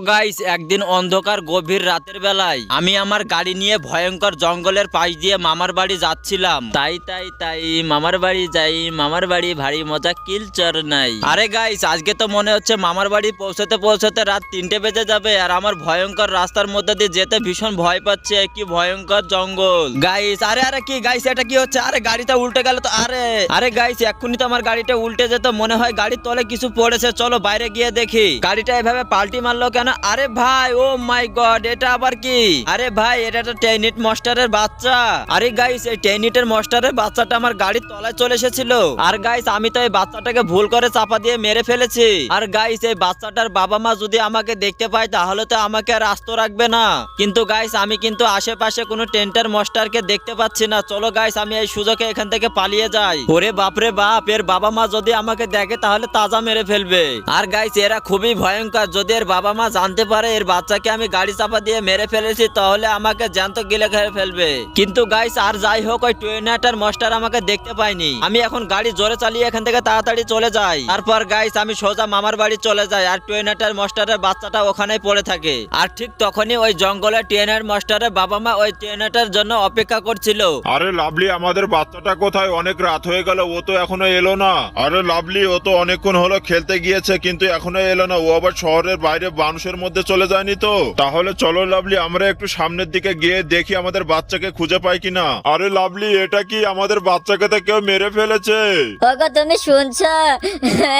Guys একদিন অন্ধকার গভীর রাতের বেলায় আমি আমার গাড়ি নিয়ে ভয়ঙ্কর জঙ্গলের পাশ দিয়ে মামার বাড়ি যাচ্ছিলাম। তাই তাই তাই, মামার বাড়ি যাই, মামার বাড়ি ভারী মজা কিলচর নাই। আরে গাইস আজকে তো মনে হচ্ছে মামার বাড়ি পৌঁছতে পৌঁছতে রাত তিনটে বেজে যাবে আর আমার ভয়ঙ্কর রাস্তার মধ্যে দিয়ে যেতে ভীষণ ভয় পাচ্ছে, কি ভয়ঙ্কর জঙ্গল। গাইস আরে আরে কি গাইস এটা কি হচ্ছে? আরে, গাড়িটা উল্টে গেল তো, আরে। আরে গাইস এক্ষুনি তো আমার গাড়িটা উল্টে যেত, মনে হয় গাড়ির তলে কিছু পড়েছে, চলো বাইরে গিয়ে দেখি। গাড়িটা এভাবে পাল্টি মারলো কেন? আরে ভাই, ও মাই গড, এটা আবার কি? আরে ভাই, এটা তো টেনিট মাস্টারের বাচ্চা। আরে গাইস এই টেনিটের মাস্টারের বাচ্চাটা আমার গাড়ির তলায় চলে এসেছিল। আর গাইস আমি তো এই বাচ্চাটাকে ভুল করে চাপা দিয়ে মেরে ফেলেছি। আর গাইস এই বাচ্চাটার বাবা মা যদি আমাকে দেখতে পায়, তাহলে তো আমাকে আর আস্ত রাখবে না। কিন্তু গাইস আমি কিন্তু আশেপাশে কোনো টেন্টার মাস্টারকে দেখতে পাচ্ছি না। চলো গাইস আমি এই সুযোগে এখান থেকে পালিয়ে যাই। ওরে বাপরে বাপ, এর বাবা মা যদি আমাকে দেখে, তাহলে তাজা মেরে ফেলবে। আর গাইস এরা খুবই ভয়ঙ্কর। যদি এর বাবা মা জানতে পারে, এর বাচ্চাকে আমি গাড়ি চাপা দিয়ে মেরে ফেলেছি, তাহলে আমাকে জ্যান্ত গিলে খেয়ে ফেলবে। কিন্তু গাইস আর যাই হোক, ওই টুয়েনাটার মাস্টার আমাকে দেখতে পাইনি আমি এখন গাড়ি জোরে চালিয়ে এখান থেকে তাড়াতাড়ি চলে যাই। তারপর গাইস আমি সোজা মামার বাড়ি চলে যাই, আর টুয়েনাটার মাস্টারের বাচ্চাটা ওখানেই পড়ে থাকে। আর ঠিক তখনই ওই জঙ্গলে ট্রেনের মাস্টারের বাবা মা ওই ট্রেনাটার জন্য অপেক্ষা করছিল। আরে লাভলি, আমাদের বাচ্চাটা কোথায়? অনেক রাত হয়ে গেল, ও তো এখনও এলো না। আরে লাভলি, ও তো অনেকক্ষণ হলো খেলতে গিয়েছে, কিন্তু এখনও এলো না। ও আবার শহরের বাইরে মানুষের মধ্যে চলে যায়নি তো? তাহলে চলো লাভলি আমরা একটু সামনের দিকে গিয়ে দেখি আমাদের বাচ্চাকে খুঁজে পাই কিনা। আরে লাভলি এটা কি আমাদের বাচ্চাকে তো কেউ মেরে ফেলেছে? ওগো তুমি শুনছো?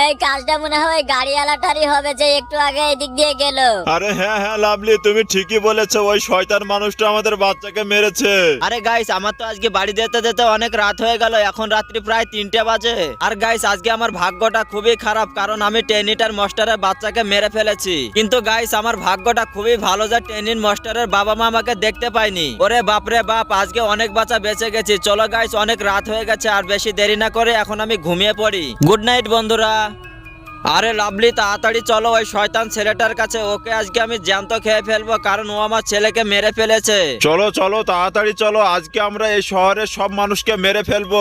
এই কাজটা মনে হয় গাড়িওয়ালাটারই হবে যে একটু আগে এদিক দিয়ে গেল। আরে হ্যাঁ হ্যাঁ লাভলি তুমি ঠিকই বলেছ ওই শয়তান মানুষটা আমাদের বাচ্চাকে মেরেছে। আরে গাইস আমার তো আজকে বাড়ি যেতে যেতে অনেক রাত হয়ে গেল এখন রাত্রি প্রায় তিনটে বাজে। আর গাইস আজকে আমার ভাগ্যটা খুবই খারাপ কারণ আমি টেনিটার মাস্টারের বাচ্চাকে মেরে ফেলেছি। কিন্তু গাইস আমার ভাগ্যটা খুবই ভালো যে টেনিন মাস্টারের বাবা মা আমাকে দেখতে পায়নি। ওরে বাপরে বাপ, আজকে অনেক বাচ্চা বেঁচে গেছি। চলো গাইস অনেক রাত হয়ে গেছে, আর বেশি দেরি না করে এখন আমি ঘুমিয়ে পড়ি। গুড নাইট বন্ধুরা। আরে লাভলি, তাড়াতাড়ি চলো, ওই শয়তান ছেলেটার কাছে। ওকে আজকে আমি জ্যান্ত খেয়ে ফেলব, কারণ ও আমার ছেলেকে মেরে ফেলেছে। চলো চলো, তাড়াতাড়ি চলো। আজকে আমরা এই শহরের সব মানুষকে মেরে ফেলব।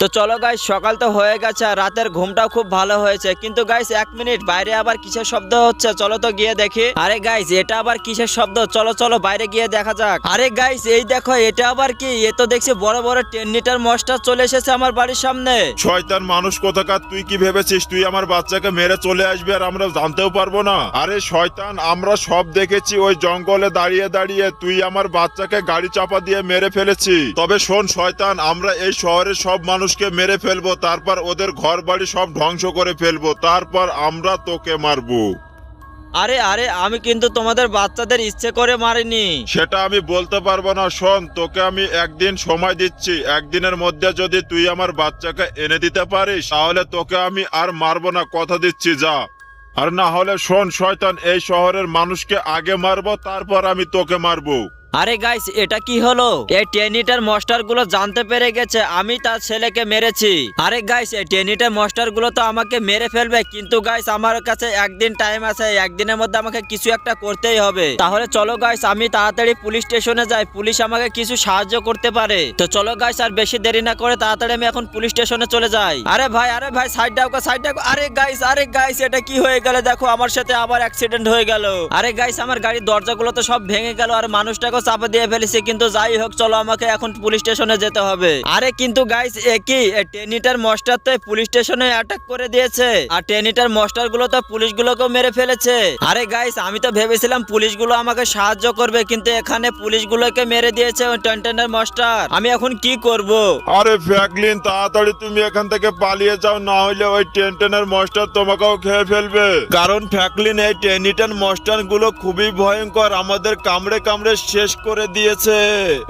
তো চলো গাইস সকাল তো হয়ে গেছে আর রাতের ঘুমটাও খুব ভালো হয়েছে। কিন্তু গাইস এক মিনিট বাইরে আবার কিসের শব্দ হচ্ছে? চলো তো গিয়ে দেখি। আরে গাইস এটা আবার কিসের শব্দ? চলো চলো, বাইরে গিয়ে দেখা যাক। আরে গাইস এই দেখো, এটা আবার কি? এ তো দেখছি বড় বড় টেন লিটার মস্টার চলে এসেছে আমার বাড়ির সামনে। শয়তান মানুষ কোথাকার, তুই কি ভেবেছিস? তুই আমার বাচ্চাকে মেরে চলে আসবি আর আমরা জানতেও পারব না। আরে শয়তান, আমরা সব দেখেছি ওই জঙ্গলে দাঁড়িয়ে দাঁড়িয়ে তুই আমার বাচ্চাকে গাড়ি চাপা দিয়ে মেরে ফেলেছি তবে শোন শয়তান, আমরা এই শহরের সব মানুষকে মেরে ফেলব তারপর ওদের ঘর বাড়ি সব ধ্বংস করে ফেলব তারপর আমরা তোকে মারবো। আরে আরে আমি কিন্তু তোমাদের বাচ্চাদের ইচ্ছে করে মারিনি। সেটা আমি বলতে পারব না শোন তোকে আমি একদিন সময় দিচ্ছি একদিনের মধ্যে যদি তুই আমার বাচ্চাকে এনে দিতে পারিস তাহলে তোকে আমি আর মারবো না কথা দিচ্ছি যা। আর না হলে শোন শয়তান এই শহরের মানুষকে আগে মারবো তারপর আমি তোকে মারবো। আরে গাইস এটা কি হলো? এই টেনিটার মাস্টারগুলো জানতে পেরে গেছে, আমি তার ছেলেকে মেরেছি। আরে গাইস এই টেনিটার মাস্টারগুলো তো আমাকে মেরে ফেলবে, কিন্তু গাইস আমার কাছে একদিন টাইম আছে, একদিনের মধ্যে আমাকে কিছু একটা করতেই হবে। তাহলে চলো গাইস আমি তাড়াতাড়ি পুলিশ স্টেশনে যাই পুলিশ আমাকে কিছু সাহায্য করতে পারে। তো চলো গাইস আর বেশি দেরি না করে তাড়াতাড়ি আমি এখন পুলিশ স্টেশনে চলে যাই। আরে ভাই আরে ভাই সাইড ডাউকা সাইড ডাউকা আরে গাইস আরে গাইস এটা কি হয়ে গেল? দেখো, আমার সাথে আবার অ্যাক্সিডেন্ট হয়ে গেল। আরে গাইস আমার গাড়ির দরজাগুলো তো সব ভেঙে গেল, আর মানুষটাকে চাপা দিয়ে ফেলেছে, কিন্তু যাই হোক, চলো আমাকে এখন পুলিশ স্টেশনে যেতে হবে। আরে কিন্তু গাইস একই টেনিটার মাস্টার তো পুলিশ স্টেশনে অ্যাটাক করে দিয়েছে। আর টেনিটার মাস্টারগুলো তো পুলিশ গুলোকেও মেরে ফেলেছে। আরে গাইস আমি তো ভেবেছিলাম পুলিশগুলো আমাকে সাহায্য করবে, কিন্তু এখানে পুলিশ গুলোকে মেরে দিয়েছে টেন্টেনের মাস্টার আমি এখন কি করব? আরে ফ্যাকলিন, তাড়াতাড়ি তুমি এখান থেকে পালিয়ে যাও, না হলে ওই টেনটেনের মাস্টার তোমাকেও খেয়ে ফেলবে। কারণ ফ্যাকলিন, এই টেনিটার মাস্টারগুলো খুবই ভয়ঙ্কর, আমাদের কামড়ে কামড়ে শেষ করে দিয়েছে।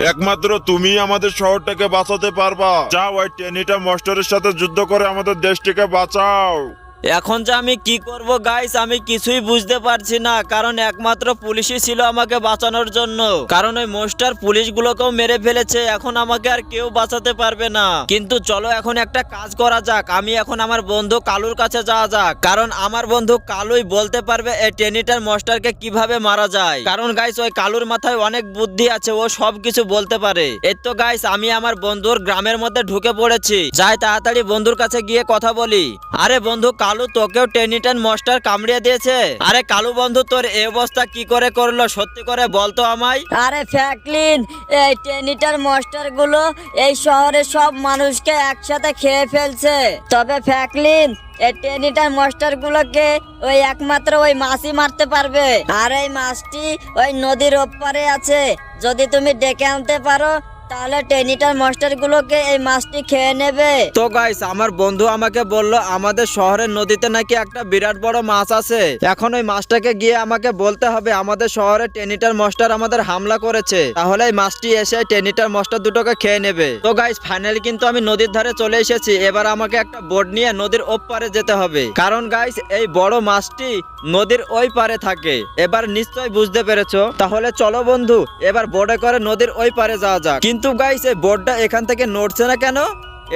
একমাত্র তুমি আমাদের শহরটাকে বাঁচাতে পারবা। যাও, ওই টেনিটা মাস্টারের সাথে যুদ্ধ করে আমাদের দেশটিকে বাঁচাও। এখন যে আমি কি করব গাইস আমি কিছুই বুঝতে পারছি না। কারণ একমাত্র পুলিশই ছিল আমাকে বাঁচানোর জন্য। কারণ ওই মোস্টার পুলিশগুলোকেও মেরে ফেলেছে। এখন আমাকে আর কেউ বাঁচাতে পারবে না। কিন্তু চলো এখন একটা কাজ করা যাক। আমি এখন আমার বন্ধু কালুর কাছে যাওয়া যাক। কারণ আমার বন্ধু কালুই বলতে পারবে এই টেনিটার মাস্টারকে কীভাবে মারা যায়। কারণ গাইস ওই কালুর মাথায় অনেক বুদ্ধি আছে। ও সব কিছু বলতে পারে। এর তো গাইস আমি আমার বন্ধুর গ্রামের মধ্যে ঢুকে পড়েছি। যাই তাড়াতাড়ি বন্ধুর কাছে গিয়ে কথা বলি। আরে বন্ধু কালু তোকেও টেনিটান মস্টার কামড়িয়ে দিয়েছে। আরে কালু বন্ধু, তোর এই অবস্থা কি করে করল? সত্যি করে বলতো আমায়। আরে ফ্যাকলিন, এই টেনিটার মাস্টারগুলো এই শহরের সব মানুষকে একসাথে খেয়ে ফেলছে। তবে ফ্যাকলিন, এই টেনিটার মাস্টার গুলোকে ওই একমাত্র ওই মাছই মারতে পারবে। আর এই মাছটি ওই নদীর ওপারে আছে। যদি তুমি ডেকে আনতে পারো তাহলে টেনিটার মাস্টার গুলোকে এই মাছটি খেয়ে নেবে। তো গাইস আমার বন্ধু আমাকে বলল, আমাদের শহরের নদীতে নাকি একটা বিরাট বড় মাছ আছে। এখন ওই মাছটাকে গিয়ে আমাকে বলতে হবে, আমাদের শহরে টেনিটার মস্টার আমাদের হামলা করেছে। তাহলে এই মাছটি এসে টেনিটার মস্টার দুটোকে খেয়ে নেবে। তো গাইস ফাইনালি কিন্তু আমি নদীর ধারে চলে এসেছি। এবার আমাকে একটা বোট নিয়ে নদীর ওপারে যেতে হবে। কারণ গাইস এই বড় মাছটি নদীর ওই পারে থাকে। এবার নিশ্চয় বুঝতে পেরেছ? তাহলে চলো বন্ধু, এবার বোটে করে নদীর ওই পারে যাওয়া যাক। কিন্তু গাইস এই বোটটা এখান থেকে নড়ছে না কেন?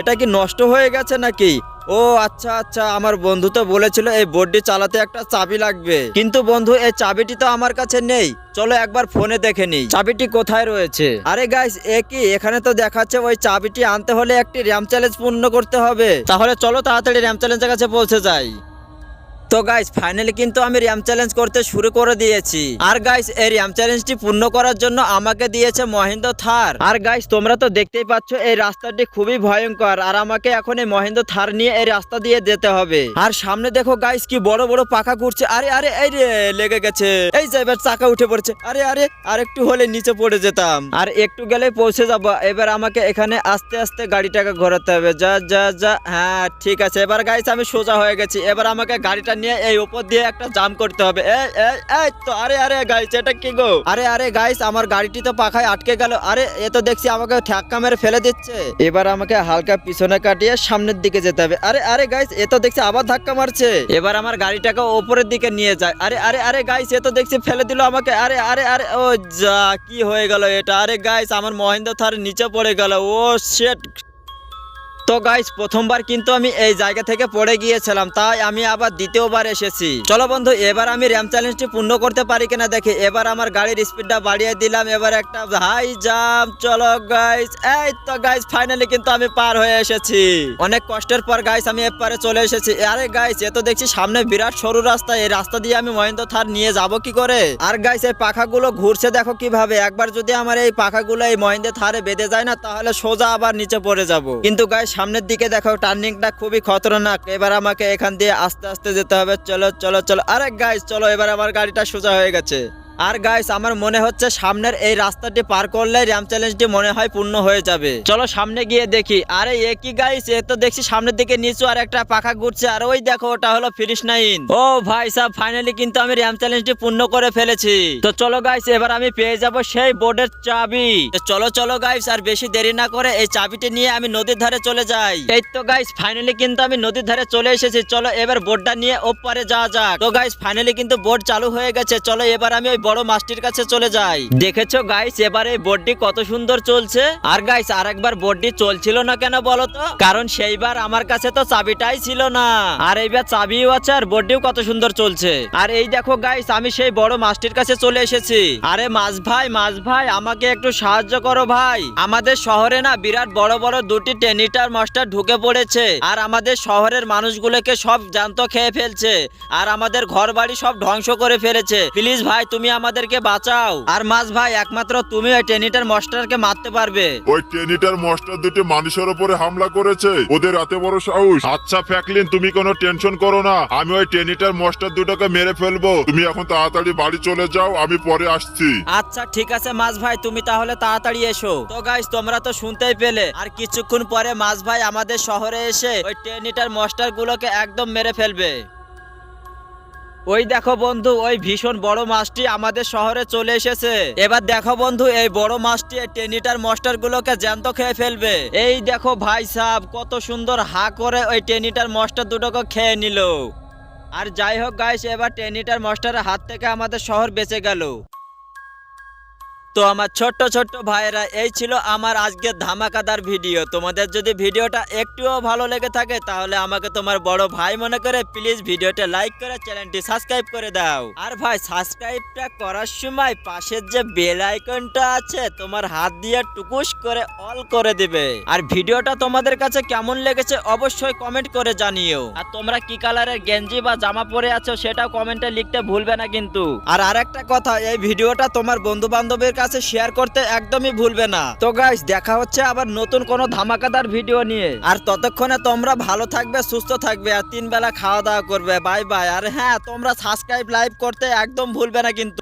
এটা কি নষ্ট হয়ে গেছে নাকি? ও আচ্ছা আচ্ছা আমার বন্ধু তো বলেছিল এই বোর্ডটি চালাতে একটা চাবি লাগবে। কিন্তু বন্ধু, এই চাবিটি তো আমার কাছে নেই। চলো একবার ফোনে দেখে নিই। চাবিটি কোথায় রয়েছে? আরে গাইস এ কি? এখানে তো দেখাচ্ছে ওই চাবিটি আনতে হলে একটি র্যাম চ্যালেঞ্জ পূর্ণ করতে হবে। তাহলে চলো তাড়াতাড়ি র্যাম চ্যালেঞ্জের কাছে পৌঁছে যাই। তো গাইস ফাইনালি কিন্তু আমি র্যাম চ্যালেঞ্জ করতে শুরু করে দিয়েছি। আর গাইস এই র্যাম চ্যালেঞ্জটি পূর্ণ করার জন্য আমাকে দিয়েছে মহেন্দ্র থার। আর গাইস তোমরা তো দেখতেই পাচ্ছ, এই রাস্তাটি খুবই ভয়ঙ্কর। আর আমাকে এখন এই মহেন্দ্র থার নিয়ে এই রাস্তা দিয়ে যেতে হবে। আর সামনে দেখো গাইস কি বড় বড় পাখা ঘুরছে। আরে আরে, এই রে, লেগে গেছে। এই যে, এবার চাকা উঠে পড়ছে। আরে আরে আর একটু হলে নিচে পড়ে যেতাম। আর একটু গেলে পৌঁছে যাব। এবার আমাকে এখানে আস্তে আস্তে গাড়িটাকে ঘোরাতে হবে। যা যা যা হ্যাঁ ঠিক আছে। এবার গাইস আমি সোজা হয়ে গেছি। এবার আমাকে গাড়িটা নিয়ে এই উপর দিয়ে একটা জাম করতে হবে। আরে আরে গাইস এটা কি গো? আরে আরে গাইস আমার গাড়িটি তো পাখায় আটকে গেল। আরে, এ তো দেখছি আমাকে ঠ্যাক্কা মেরে ফেলে দিচ্ছে। এবার আমাকে হালকা পিছনে কাটিয়ে সামনের দিকে যেতে হবে। আরে আরে গাইস এ তো দেখছি আবার ধাক্কা মারছে। এবার আমার গাড়িটাকে ওপরের দিকে নিয়ে যায়। আরে আরে আরে গাইস এ তো দেখছি ফেলে দিল আমাকে। আরে আরে আরে, ও যা, কি হয়ে গেল এটা? আরে গাইস আমার মহেন্দ্র থার নিচে পড়ে গেল। ও শেট তো গাইস প্রথমবার কিন্তু আমি এই জায়গা থেকে পড়ে গিয়েছিলাম, তাই আমি আবার দ্বিতীয়বার এসেছি। চলো বন্ধু, এবার আমি র্যাম চ্যালেঞ্জটি পূর্ণ করতে পারি কিনা দেখি। এবার আমার গাড়ির স্পিডটা বাড়িয়ে দিলাম, এবার একটা হাই জাম্প চলো গাইস এই তো গাইস ফাইনালি কিন্তু আমি পার হয়ে এসেছি। অনেক কষ্টের পর গাইস আমি এপারে চলে এসেছি। আরে গাইস এ তো দেখছি সামনে বিরাট সরু রাস্তা, এই রাস্তা দিয়ে আমি মহেন্দ্র থার নিয়ে যাব কি করে? আর গাইস এই পাখাগুলো ঘুরছে দেখো কীভাবে। একবার যদি আমার এই পাখাগুলো এই মহেন্দ্র থারে বেঁধে যায় না, তাহলে সোজা আবার নিচে পড়ে যাব। কিন্তু গাইস সামনের দিকে দেখো টার্নিংটা খুবই খতরনাক। এবার আমাকে এখান দিয়ে আস্তে আস্তে যেতে হবে। চলো চলো চলো। আরে গাইজ চলো, এবার আমার গাড়িটা সোজা হয়ে গেছে। আর গাইস আমার মনে হচ্ছে সামনের এই রাস্তাটি পার করলে র্যাম চ্যালেঞ্জটি মনে হয় পূর্ণ হয়ে যাবে। চলো সামনে গিয়ে দেখি। আরে, এ কি গাইস এ তো দেখছি সামনের দিকে নিচু আর একটা পাখা ঘুরছে। আর ওই দেখো, ওটা হলো ফিনিশ নাইন ও ভাই সাহ ফাইনালি কিন্তু আমি র্যাম চ্যালেঞ্জটি পূর্ণ করে ফেলেছি। তো চলো গাইস এবার আমি পেয়ে যাব সেই বোর্ডের চাবি। চলো চলো গাইস আর বেশি দেরি না করে এই চাবিটি নিয়ে আমি নদীর ধারে চলে যাই। এই তো গাইস ফাইনালি কিন্তু আমি নদীর ধারে চলে এসেছি। চলো এবার বোর্ডটা নিয়ে ওপারে যাওয়া যাক। তো গাইস ফাইনালি কিন্তু বোর্ড চালু হয়ে গেছে। চলো এবার আমি ওই বড় মাছটির কাছে চলে যাই। দেখেছ গাইস এবার এই বোর্ডটি কত সুন্দর চলছে? আর গাইস আরেকবার বোর্ডটি চলছিল না কেন বলো তো? কারণ সেইবার আমার কাছে তো চাবিটাই ছিল না। আর এইবার চাবিও আছে আর বোর্ডটিও কত সুন্দর চলছে। আর এই দেখো গাইস আমি সেই বড় মাছটির কাছে চলে এসেছি। আরে মাছ ভাই মাছ ভাই, আমাকে একটু সাহায্য করো ভাই। আমাদের শহরে না বিরাট বড় বড় দুটি টেনিটার মাস্টার ঢুকে পড়েছে। আর আমাদের শহরের মানুষগুলোকে সব জ্যান্ত খেয়ে ফেলছে। আর আমাদের ঘর বাড়ি সব ধ্বংস করে ফেলেছে। প্লিজ ভাই, তুমি আমাদেরকে বাঁচাও। আর মাছ ভাই একমাত্র তুমি ওই টেনিটার মাস্টারকে মারতে পারবে। ওই টেনিটার মস্টার দুটি মানুষের উপরে হামলা করেছে। ওদের এত বড় সাহস। আচ্ছা ফ্যাকলিন তুমি কোনো টেনশন করো না। আমি ওই টেনিটার মস্টার দুটোকে মেরে ফেলব। তুমি এখন তাড়াতাড়ি বাড়ি চলে যাও আমি পরে আসছি। আচ্ছা ঠিক আছে মাছ ভাই তুমি তাহলে তাড়াতাড়ি এসো। তো গাইস তোমরা তো শুনতেই পেলে। আর কিছুক্ষণ পরে মাছ ভাই আমাদের শহরে এসে ওই টেনিটার মাস্টার গুলোকে একদম মেরে ফেলবে। ওই দেখো বন্ধু, ওই ভীষণ বড় মাছটি আমাদের শহরে চলে এসেছে। এবার দেখো বন্ধু, এই বড় মাছটি টেনিটার মস্টার গুলোকে জ্যান্ত খেয়ে ফেলবে। এই দেখো ভাই সাহ কত সুন্দর হা করে ওই টেনিটার মস্টার দুটোকে খেয়ে নিল। আর যাই হোক গাইস এবার টেনিটার মস্টারের হাত থেকে আমাদের শহর বেঁচে গেল। তো আমার ছোট্ট ছোট্ট ভাইয়েরা, এই ছিল আমার আজকের ধামাকাদার ভিডিও। তোমাদের যদি ভিডিওটা একটুও ভালো লেগে থাকে, তাহলে আমাকে তোমার বড় ভাই মনে করে প্লিজ ভিডিওটা লাইক করে চ্যানেলটি সাবস্ক্রাইব করে দাও। আর ভাই, সাবস্ক্রাইবটা করার সময় পাশের যে বেল আইকনটা আছে, তোমার হাত দিয়ে টুকুস করে অল করে দিবে। আর ভিডিওটা তোমাদের কাছে কেমন লেগেছে অবশ্যই কমেন্ট করে জানিও। আর তোমরা কি কালারের গেঞ্জি বা জামা পরে আছো, সেটাও কমেন্টে লিখতে ভুলবে না কিন্তু। আর আরেকটা কথা, এই ভিডিওটা তোমার বন্ধু বান্ধবের কাছে শেয়ার করতে একদমই ভুলবে না। তো গাইস দেখা হচ্ছে আবার নতুন কোনো ধামাকাদার ভিডিও নিয়ে। আর ততক্ষণে তোমরা ভালো থাকবে, সুস্থ থাকবে, আর তিন বেলা খাওয়া দাওয়া করবে। বাই বাই আর হ্যাঁ তোমরা সাবস্ক্রাইব লাইভ করতে একদম ভুলবে না কিন্তু।